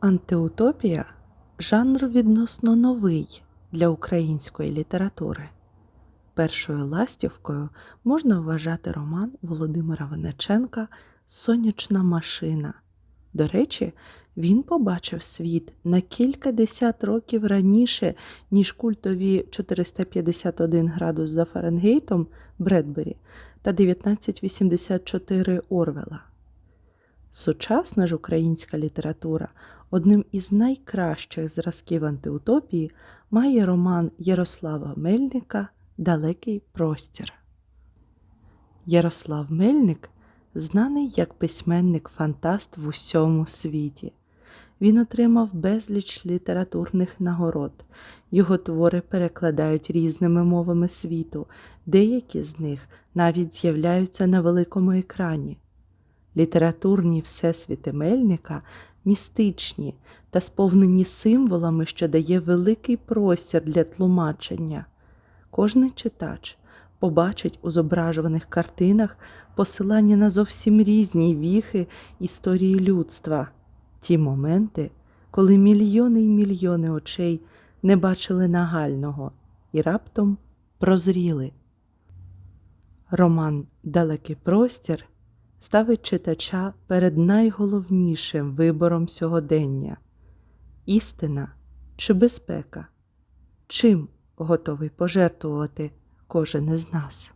Антиутопія жанр відносно новий для української літератури. Першою ластівкою можна вважати роман Володимира Винниченка Сонячна машина. До речі, він побачив світ на кілька десят років раніше, ніж культові 451 градус за Фаренгейтом Бредбері та 1984 Орвела. Сучасна ж українська література одним із найкращих зразків антиутопії має роман Ярослава Мельника Далекий простір. Ярослав Мельник знаний як письменник-фантаст в усьому світі. Він отримав безліч літературних нагород. Його твори перекладають різними мовами світу, деякі з них навіть з'являються на великому екрані. Літературні всесвіти Мельника містичні та сповнені символами, що дає великий простір для тлумачення. Кожний читач побачить у зображуваних картинах посилання на зовсім різні віхи історії людства, ті моменти, коли мільйони й мільйони очей не бачили нагального і раптом прозріли. Роман Далекий простір ставить читача перед найголовнішим вибором сьогодення істина чи безпека? Чим готовий пожертвувати кожен із нас?